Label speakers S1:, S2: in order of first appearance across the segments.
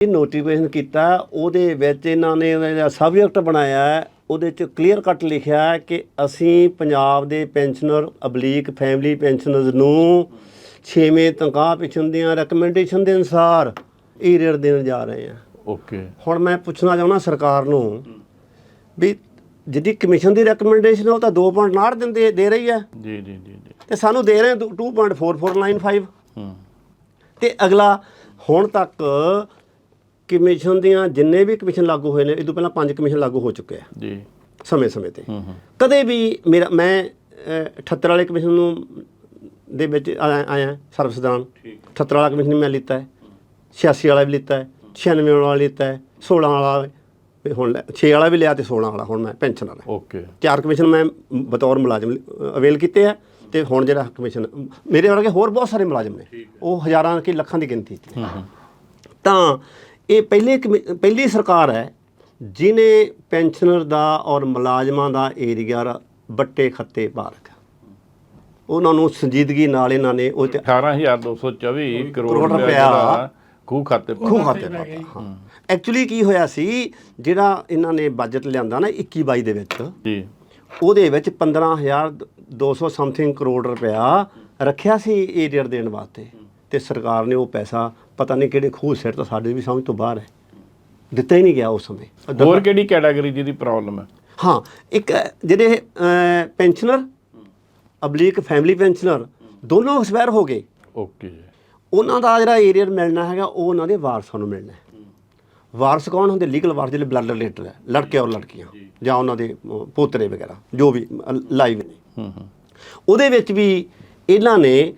S1: ਇਹ ਨੋਟੀਫਿਕੇਸ਼ਨ ਕੀਤਾ ਉਹਦੇ ਵਿੱਚ ਇਹਨਾਂ ਨੇ ਉਹਦਾ ਸਬਜੈਕਟ ਬਣਾਇਆ ਹੈ ਉਹਦੇ ਚ ਕਲੀਅਰ ਕੱਟ ਲਿਖਿਆ ਹੈ ਕਿ ਅਸੀਂ ਪੰਜਾਬ ਦੇ ਪੈਨਸ਼ਨਰ ਅਬਲੀਕ ਫੈਮਿਲੀ ਪੈਨਸ਼ਨਰਸ ਨੂੰ 6ਵੇਂ ਤਨਖਾਹ ਪਿਛੋਂ ਦੀਆਂ ਰეკਮੈਂਡੇਸ਼ਨ ਦੇ ਅਨੁਸਾਰ ਇਹ ਰੇਟ ਦੇਣ ਜਾ ਰਹੇ ਹਾਂ।
S2: ਓਕੇ
S1: ਹੁਣ ਮੈਂ ਪੁੱਛਣਾ ਚਾਹੁੰਦਾ ਸਰਕਾਰ ਨੂੰ ਵੀ ਜਿਹੜੀ ਕਮਿਸ਼ਨ ਦੀ ਰეკਮੈਂਡੇਸ਼ਨ ਉਹ ਤਾਂ 2.9 ਦਿੰਦੇ ਦੇ ਰਹੀ ਹੈ
S2: ਜੀ ਜੀ ਜੀ
S1: ਤੇ ਸਾਨੂੰ ਦੇ ਰਹੇ 2.4495
S2: ਹੂੰ।
S1: ਤੇ ਅਗਲਾ ਹੁਣ ਤੱਕ ਕਮਿਸ਼ਨ ਦੀਆਂ ਜਿੰਨੇ ਵੀ ਕਮਿਸ਼ਨ ਲਾਗੂ ਹੋਏ ਨੇ ਇਹ ਤੋਂ ਪਹਿਲਾਂ ਪੰਜ ਕਮਿਸ਼ਨ ਲਾਗੂ ਹੋ ਚੁੱਕੇ ਆ।
S2: ਜੀ।
S1: ਸਮੇਂ ਸਮੇਂ ਤੇ ਕਦੇ ਵੀ ਮੇਰਾ ਮੈਂ ਅਹ, 78 ਵਾਲੇ ਕਮਿਸ਼ਨ ਨੂੰ ਦੇ ਵਿੱਚ ਆਇਆ ਸਰਵਿਸਦਾਨ 78 ਵਾਲਾ ਕਮਿਸ਼ਨ ਮੈਂ ਲਿੱਤਾ ਹੈ। 86 ਵਾਲਾ ਵੀ ਲਿੱਤਾ ਹੈ 96 ਵਾਲਾ ਲਿੱਤਾ ਹੈ 16 ਵਾਲਾ ਹੁਣ 6 ਵਾਲਾ ਵੀ ਲਿਆ ਤੇ 16 ਵਾਲਾ ਹੁਣ ਮੈਂ ਪੈਨਸ਼ਨ ਵਾਲਾ।
S2: ਓਕੇ।
S1: ਚਾਰ ਕਮਿਸ਼ਨ ਮੈਂ ਬਤੌਰ ਮੁਲਾਜ਼ਮ ਅਵੇਲ ਕੀਤੇ ਆ ਤੇ ਹੁਣ ਜਿਹੜਾ ਕਮਿਸ਼ਨ ਮੇਰੇ ਵਰਗੇ ਹੋਰ ਬਹੁਤ ਸਾਰੇ ਮੁਲਾਜ਼ਮ ਨੇ। ਉਹ ਹਜ਼ਾਰਾਂ ਕਿ ਲੱਖਾਂ ਦੀ ਗਿਣਤੀ 'ਚ ਤਾਂ ਇਹ ਪਹਿਲੇ ਪਹਿਲੀ ਸਰਕਾਰ ਹੈ ਜਿਨੇ ਪੈਨਸ਼ਨਰ ਦਾ ਔਰ ਮੁਲਾਜ਼ਮਾਂ ਦਾ ਏਰੀਆ ਬੱਟੇ ਖੱਤੇ ਪਾ ਰੱਖਿਆ ਉਹਨਾਂ ਨੂੰ ਸੰਜੀਦਗੀ ਨਾਲ ਇਹਨਾਂ ਨੇ ਉਹ ਤੇ
S2: 18224 ਕਰੋੜ ਰੁਪਇਆ ਖੂਹ ਖਾਤੇ ਪਾ
S1: ਖੂਹ ਖਾਤੇ ਹਾਂ। ਐਕਚੁਅਲੀ ਕੀ ਹੋਇਆ ਸੀ ਜਿਹੜਾ ਇਹਨਾਂ ਨੇ ਬਜਟ ਲਿਆਂਦਾ ਨਾ 21 22 ਦੇ ਵਿੱਚ
S2: ਜੀ।
S1: ਉਹਦੇ ਵਿੱਚ 15200 ਸਮਥਿੰਗ ਕਰੋੜ ਰੁਪਇਆ ਰੱਖਿਆ ਸੀ ਰੇਟ ਦੇਣ ਵਾਸਤੇ ਤੇ ਸਰਕਾਰ ਨੇ ਉਹ ਪੈਸਾ ਪਤਾ ਨਹੀਂ ਕਿਹੜੇ ਖੂਹ ਸਿਰ ਤੋਂ ਸਾਡੇ ਵੀ ਸਮਝ ਤੋਂ ਬਾਹਰ ਹੈ। ਦਿੱਤਾ ਹੀ ਨਹੀਂ ਗਿਆ ਉਸ ਸਮੇਂ।
S2: ਹੋਰ ਕਿਹੜੀ ਕੈਟਾਗਰੀ ਜਿਹਦੀ ਪ੍ਰੋਬਲਮ ਹੈ?
S1: ਹਾਂ ਇੱਕ ਜਿਹੜੇ ਪੈਨਸ਼ਨਰ ਅਬਲੀਕ ਫੈਮਿਲੀ ਪੈਨਸ਼ਨਰ ਦੋਨੋਂ ਐਕਸਪਾਇਰ ਹੋ ਗਏ।
S2: ਓਕੇ ਜੀ
S1: ਉਹਨਾਂ ਦਾ ਜਿਹੜਾ ਏਰੀਆ ਮਿਲਣਾ ਹੈਗਾ ਉਹ ਉਹਨਾਂ ਦੇ ਵਾਰਸਾਂ ਨੂੰ ਮਿਲਣਾ ਹੈ। ਵਾਰਸ ਕੌਣ ਹੁੰਦੇ? ਲੀਗਲ ਵਾਰਸ ਜਿਹੜੇ ਬਲੱਡ ਰਿਲੇਟਡ ਹੈ ਲੜਕੇ ਔਰ ਲੜਕੀਆਂ ਜਾਂ। ਉਹਨਾਂ ਦੇ ਪੋਤਰੇ ਵਗੈਰਾ ਜੋ ਵੀ ਲਾਈਵ ਨੇ।
S2: ਹੂੰ ਹੂੰ।
S1: ਉਹਦੇ ਵਿੱਚ ਵੀ ਇਹਨਾਂ ਨੇ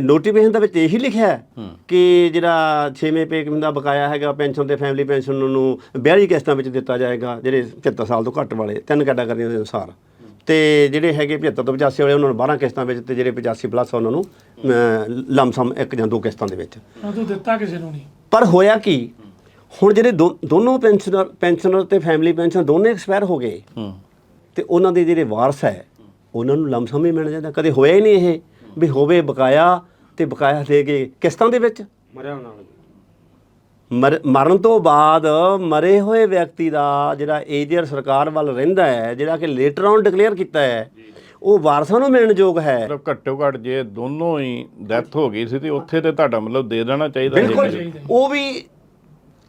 S1: ਨੋਟੀਫਿਕੇਸ਼ਨ ਦੇ ਵਿੱਚ ਇਹੀ ਲਿਖਿਆ ਹੈ ਕਿ ਜਿਹੜਾ 6ਵੇਂ ਪੇ ਦਾ ਬਕਾਇਆ ਹੈਗਾ ਪੈਨਸ਼ਨ ਤੇ ਫੈਮਿਲੀ ਪੈਨਸ਼ਨ ਨੂੰ 42 ਕਿਸ਼ਤਾਂ ਵਿੱਚ ਦਿੱਤਾ ਜਾਏਗਾ ਜਿਹੜੇ 75 ਸਾਲ ਤੋਂ ਘੱਟ ਵਾਲੇ ਤਿੰਨ ਕੈਟਾਗਰੀਆਂ ਦੇ ਅਨੁਸਾਰ। ਤੇ ਜਿਹੜੇ ਹੈਗੇ 75 ਤੋਂ 85 ਵਾਲੇ ਉਹਨਾਂ ਨੂੰ 12 ਕਿਸ਼ਤਾਂ ਵਿੱਚ ਤੇ ਜਿਹੜੇ 85 ਪਲੱਸ ਉਹਨਾਂ ਨੂੰ ਲਮਸਮ ਇੱਕ ਜਾਂ ਦੋ ਕਿਸ਼ਤਾਂ ਦੇ ਵਿੱਚ।
S3: ਉਦੋਂ ਦਿੱਤਾ ਕਿਸੇ ਨੂੰ ਨਹੀਂ।
S1: ਪਰ ਹੋਇਆ ਕੀ? ਹੁਣ ਜਿਹੜੇ ਦੋ- ਦੋਨੋਂ ਪੈਨਸ਼ਨਰ ਪੈਨਸ਼ਨਰ ਤੇ ਫੈਮਿਲੀ ਪੈਨਸ਼ਨ ਦੋਨੇ ਐਕਸਪਾਇਰ ਹੋ ਗਏ। ਤੇ ਉਹਨਾਂ ਦੇ ਜਿਹੜੇ ਵਾਰਸ ਹੈ ਉਹਨਾਂ ਨੂੰ ਲਮਸਮ ਹੀ ਮਿਲ ਜਾਂਦਾ। ਕਦੇ ਹੋਇਆ ਹੀ ਨਹੀਂ ਇਹ। ਵੀ ਹੋਵੇ ਬਕਾਇਆ ਤੇ ਬਕਾਇਆ ਦੇ ਕੇ ਕਿਸ਼ਤਾਂ ਦੇ ਵਿੱਚ? ਮਰ- ਮਰਨ ਤੋਂ ਬਾਅਦ ਮਰੇ ਹੋਏ ਵਿਅਕਤੀ ਦਾ ਜਿਹੜਾ ਏਜਰ ਸਰਕਾਰ ਵੱਲ ਰਹਿੰਦਾ ਹੈ ਜਿਹੜਾ ਕਿ ਲੇਟਰ ਔਨ ਡਿਕਲੇਅਰ ਕੀਤਾ ਹੈ ਉਹ ਵਾਰਸਾਂ ਨੂੰ ਮਿਲਣ ਯੋਗ ਹੈ।
S2: ਮਤਲਬ ਘੱਟੋ ਘੱਟ ਜੇ ਦੋਨੋਂ ਹੀ ਡੈਥ ਹੋ ਗਈ ਸੀ ਤੇ ਉੱਥੇ ਤੇ ਤੁਹਾਡਾ ਮਤਲਬ ਦੇ ਦੇਣਾ ਚਾਹੀਦਾ
S1: ਬਿਲਕੁਲ। ਉਹ ਵੀ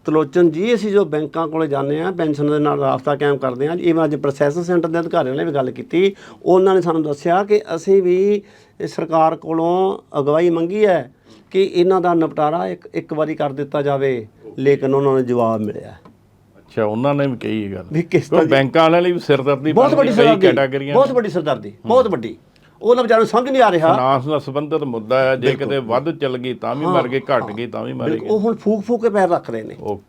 S1: ਤਲੋਚਨ ਜੀ ਅਸੀਂ ਜੋ ਬੈਂਕਾਂ ਕੋਲੇ ਜਾਂਦੇ ਆ ਪੈਨਸ਼ਨ ਦੇ ਨਾਲ ਰਾਬਤਾ ਕਾਇਮ ਕਰਦੇ ਆ ਇਵਨ ਅੱਜ ਪ੍ਰੋਸੈਸ ਸੈਂਟਰ ਦੇ ਅਧਿਕਾਰੀਆਂ ਨੇ ਵੀ ਗੱਲ ਕੀਤੀ ਉਹਨਾਂ ਨੇ ਸਾਨੂੰ ਦੱਸਿਆ ਕਿ ਅਸੀਂ ਵੀ ਸਰਕਾਰ ਕੋਲੋਂ ਅਗਵਾਈ ਮੰਗੀ ਹੈ ਕਿ ਇਹਨਾਂ ਦਾ ਨਿਪਟਾਰਾ ਇੱਕ ਇੱਕ ਵਾਰੀ ਕਰ ਦਿੱਤਾ ਜਾਵੇ ਲੇਕਿਨ ਉਹਨਾਂ ਨੂੰ ਜਵਾਬ ਮਿਲਿਆ।
S2: ਅੱਛਾ ਉਹਨਾਂ ਨੇ ਵੀ ਕਹੀ ਇਹ ਗੱਲ।
S1: ਵੀ ਕਿਸ
S2: ਬੈਂਕਾਂ ਵਾਲਿਆਂ ਲਈ ਵੀ ਸਿਰਦਰਦੀ
S1: ਬਹੁਤ ਵੱਡੀ ਸਰਦਾਰਦੀ ਬਹੁਤ ਵੱਡੀ ਸਰਦਾਰਦੀ ਬਹੁਤ ਵੱਡੀ। ਉਹਨਾਂ ਵਿਚਾਰਿਆਂ ਨੂੰ ਸਮਝ ਨਹੀਂ ਆ ਰਿਹਾ।
S2: ਫਾਈਨਾਂਸ ਨਾਲ ਸੰਬੰਧਿਤ ਮੁੱਦਾ ਹੈ ਜੇ ਕਿਤੇ ਵੱਧ ਚੱਲ ਗਈ ਤਾਂ ਵੀ ਮਰ ਗਏ ਘਟ ਗਈ ਤਾਂ ਵੀ ਮਰ ਗਏ
S1: ਉਹ ਹੁਣ ਫੂਕ ਫੂਕ ਕੇ ਪੈਰ ਰੱਖ ਰਹੇ ਨੇ।